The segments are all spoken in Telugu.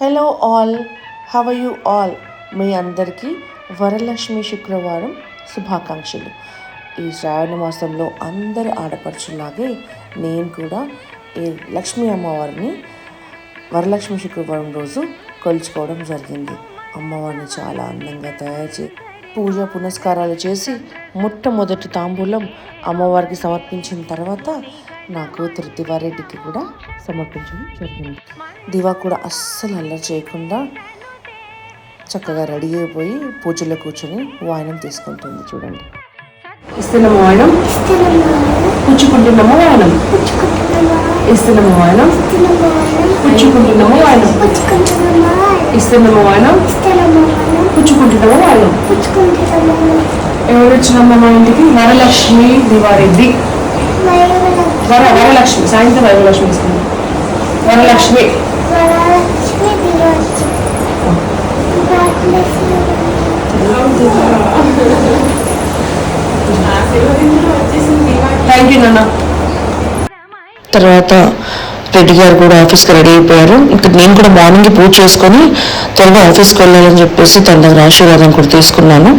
Hello all how you all మీ అందరికీ వరలక్ష్మి శుక్రవారం శుభాకాంక్షలు. ఈ శ్రావణ మాసంలో అందరు ఆడపడుచులాగే నేను కూడా ఈ లక్ష్మీ అమ్మవారిని వరలక్ష్మి శుక్రవారం రోజు కొలుచుకోవడం జరిగింది. అమ్మవారిని చాలా అందంగా తయారు చేసి పూజ పునస్కారాలు చేసి మొట్టమొదటి తాంబూలం అమ్మవారికి సమర్పించిన తర్వాత నాకు కూతురు కూడా సమర్పించడం జరిగింది. దివా కూడా అస్సలు అల్లరి చేయకుండా చక్కగా రెడీ అయిపోయి పూజలో కూర్చొని వాయనం తీసుకుంటుంది చూడండి. ఇస్తున్నాము వాయనం. పుచ్చుకుంటున్నాము వాయనం. ఇస్తున్నాము వాయనం. పుచ్చుకుంటున్నాము వాయనం. ఇస్తున్నాము వాయనం. పుచ్చుకుంటున్నాము వాయనం. ఎవరు వచ్చినమ్మ మా ఇంటికి? వరలక్ష్మి దివారెడ్డి. వర వరలక్ష్మి సాయంత్రం వరలక్ష్మి ఇస్తుంది వరలక్ష్మి. థ్యాంక్ యూ నాన్న. తర్వాత రెడ్డి గారు కూడా ఆఫీస్కి రెడీ అయిపోయారు. ఇంకా నేను కూడా మార్నింగ్ పూజ చేసుకొని త్వరగా ఆఫీస్కి వెళ్ళాలని చెప్పేసి తన దగ్గర ఆశీర్వాదం కూడా తీసుకున్నాను.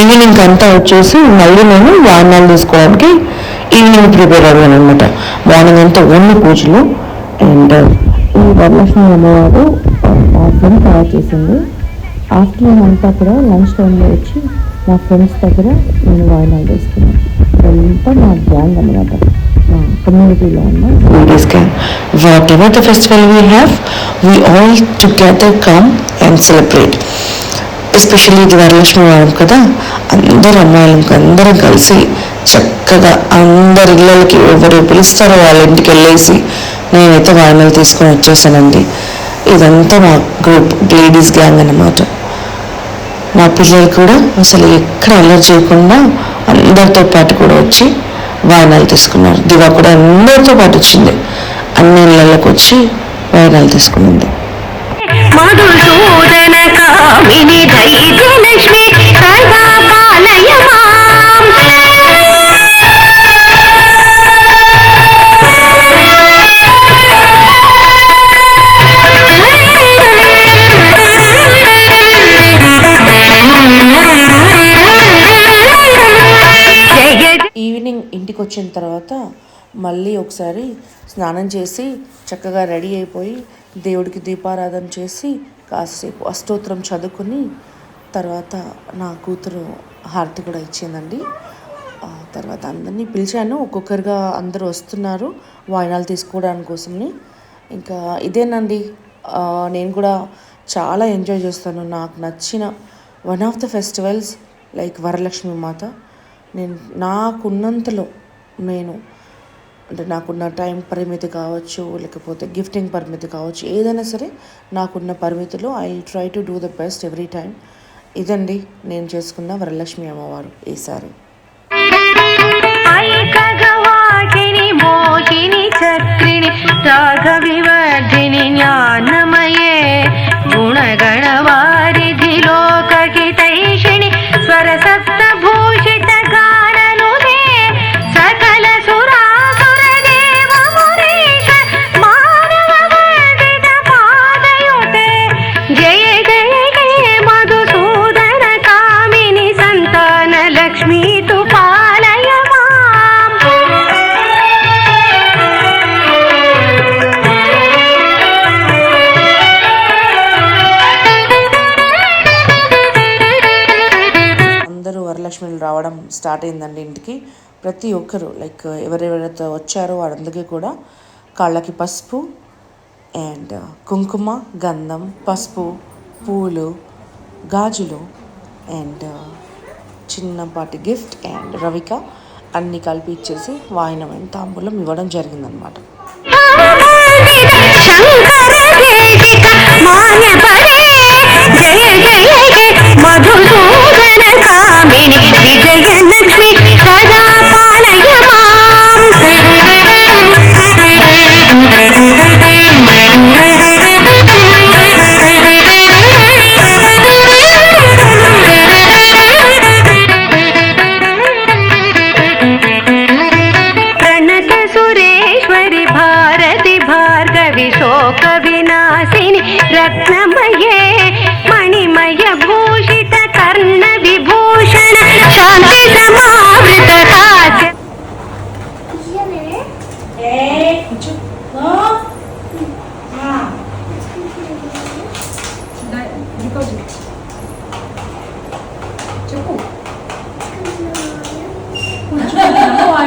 ఈవినింగ్ అంతా వచ్చేసి మళ్ళీ నేను వాహనాలు తీసుకోవడానికి ఈవినింగ్ ప్రిపేర్ అయ్యాను అనమాట మార్నింగ్ అంతా ఓన్లీ పూజలు అండ్ ఈ వరలక్ష్మి అమ్మవారు మా ఫ్రెండ్ తయారు చేసింది. ఆఫ్టర్నూన్ అంతా కూడా లంచ్ టైంలో వచ్చి మా ఫ్రెండ్స్ దగ్గర నేను వాయినాలు తీసుకున్నాను అంతా మా గ్యాంగ్ అనమాట మా కమ్యూనిటీలో ఉన్న ladies gang whatever the festival we have we all together come and celebrate especially ఇది వరలక్ష్మి వారం కదా. అందరు అమ్మాయిలు అందరం కలిసి చక్కగా అందరి ఇళ్ళకి ఎవరు పిలుస్తారో వాళ్ళ ఇంటికి వెళ్ళేసి నేనైతే వాయినాలు తీసుకొని వచ్చేసానండి. ఇదంతా మా గ్రూప్ లేడీస్ గ్యాంగ్ అన్నమాట. మా పిల్లలు కూడా అసలు ఎక్కడ అల్లరి చేయకుండా అందరితో పాటు కూడా వచ్చి వాయనాలు తీసుకున్నారు. దివా కూడా అందరితో పాటు వచ్చింది. అన్ని ఇళ్ళకి వచ్చి వాయనాలు తీసుకునింది. మధుసూదన కామిని ధైర్యలక్ష్మి సదా పాలయ ఈవినింగ్ ఇంటికి వచ్చిన తర్వాత మళ్ళీ ఒకసారి స్నానం చేసి చక్కగా రెడీ అయిపోయి దేవుడికి దీపారాధన చేసి కాసేపు అష్టోత్తరం చదువుకుని తర్వాత నా కూతురు హారతి కూడా ఇచ్చిందండి. తర్వాత అందరినీ పిలిచాను. ఒక్కొక్కరిగా అందరూ వస్తున్నారు. వాయినాలు తీసుకోవడానికి కోసమని. ఇంకా ఇదేనండి. నేను కూడా చాలా ఎంజాయ్ చేస్తాను. నాకు నచ్చిన one of the festivals like Varalakshmi మాత. నేను నాకున్నంతలో నేను అంటే నాకున్న టైం పరిమితి కావచ్చు లేకపోతే గిఫ్టింగ్ పరిమితి కావచ్చు ఏదైనా సరే నాకున్న పరిమితిలో I try to do the best every time. ఇదండి నేను చేసుకున్న వరలక్ష్మి అమ్మవారు ఈసారి చక్రిని రాఘవివర్ధిని స్టార్ట్ అయిందండి ఇంటికి. ప్రతి ఒక్కరు లైక్ ఎవరెవరైతే వచ్చారో వారందరికీ కూడా కాళ్ళకి పసుపు అండ్ కుంకుమ గంధం పసుపు పూలు గాజులు అండ్ చిన్నపాటి గిఫ్ట్ అండ్ రవిక అన్నీ కలిపి ఇచ్చేసి వాయినం అండ్ తాంబూలం ఇవ్వడం జరిగిందనమాట జయ జయ మధుసూదన కామిని విజయలక్ష్మి సదా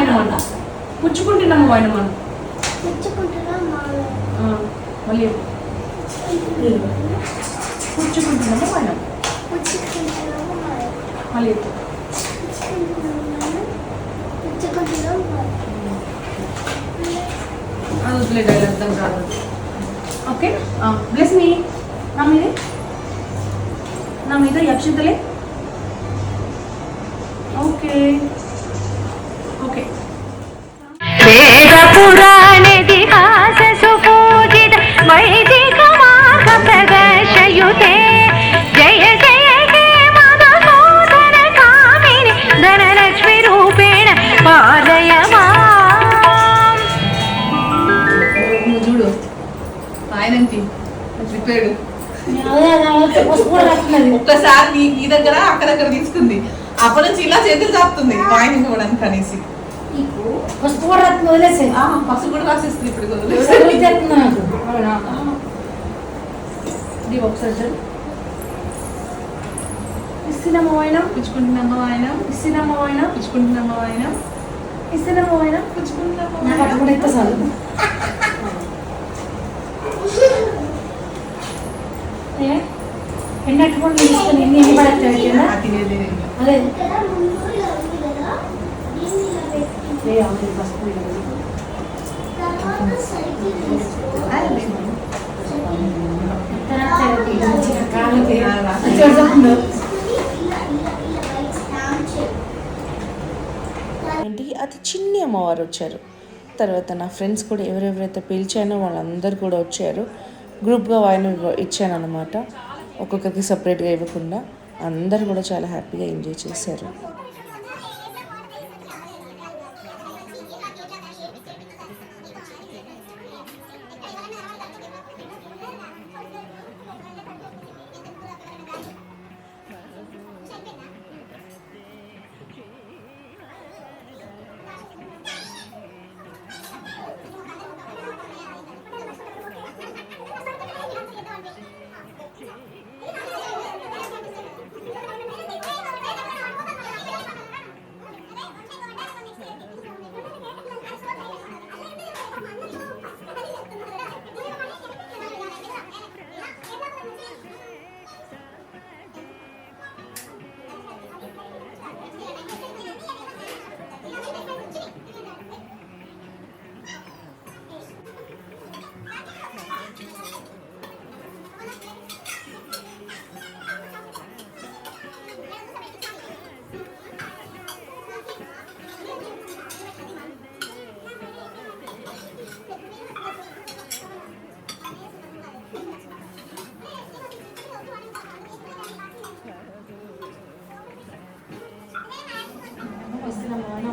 వాయినం మళ్ళీ పుచ్చుకుంటున్నాము వాయినం. మళ్ళీ. అది వదిలే డైలాగ్ అర్థం కాదు. ఓకే? బ్లెస్ మీ నా మీదే? నా మీద ఓకే ఓకే. దగ్గర తీసుకుంది. అప్పటి నుంచి ఇలా చేతులు చాపుతుంది. వాయిన్ ఇవ్వడానికి అనేసి ఫస్ట్ కూడా వదిలేసే. కూడా రాసేస్తుంది ఇప్పుడు ఒకసారి ఇస్తున్నామా ఆయన. పుచ్చుకుంటున్నామా ఆయన? ఇస్తున్నామా ఆయన. పుచ్చుకుంటున్నామా ఆయన? ఇస్తున్నామా ఆయన. పుచ్చుకుంటున్నామా ఏ? ఎన్ని తీసుకొని ఎన్ని ఎన్ని పడతాయి. అదే. ఏంటి? అతి చిన్ని అమ్మవారు వచ్చారు. తర్వాత నా ఫ్రెండ్స్ కూడా ఎవరెవరైతే పిలిచానో వాళ్ళందరూ కూడా వచ్చారు. గ్రూప్గా వాయిన ఇచ్చాను అనమాట ఒక్కొక్కరికి సపరేట్గా ఇవ్వకుండా అందరు కూడా చాలా హ్యాపీగా ఎంజాయ్ చేశారు.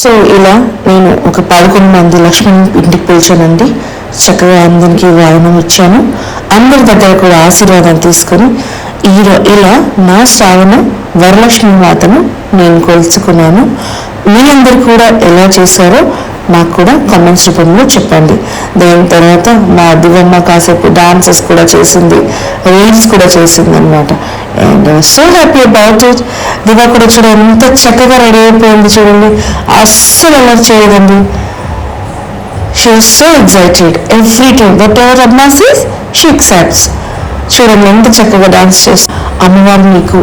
సో ఇలా నేను ఒక పదకొండు మంది లక్ష్మణ్ ఇంటికి పిలిచానండి. చక్కగా అందరికి వాయనం ఇచ్చాను. అందరి దగ్గర కూడా ఆశీర్వాదం తీసుకొని ఈ ఇలా నా శ్రావణ వరలక్ష్మి మాతను నేను కొలుచుకున్నాను. మీ అందరు కూడా ఎలా చేశారో నాకు కూడా కమెంట్స్ రూపంలో చెప్పండి. దాని తర్వాత మా దివమ్మ కాసేపు డాన్సెస్ కూడా చేసింది రీల్స్ కూడా చేసింది అనమాట and so happy about it Diva కూడా చూడండి ఎంత చక్కగా రెడీ అయిపోయింది చూడండి. అస్సలు అలర్ చేయదండి. She so excited every time whatever అమ్మా సీస్ షీ ఎక్సెప్ట్స్ చూడండి ఎంత చక్కగా డాన్స్ చేసి అమ్మవారు మీకు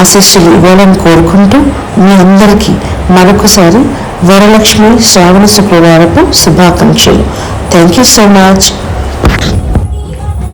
ఆశీస్సులు ఇవ్వాలని కోరుకుంటూ మీ అందరికీ మరొకసారి వరలక్ష్మి శ్రావణ శుక్రవారపు శుభాకాంక్షలు. Thank you so much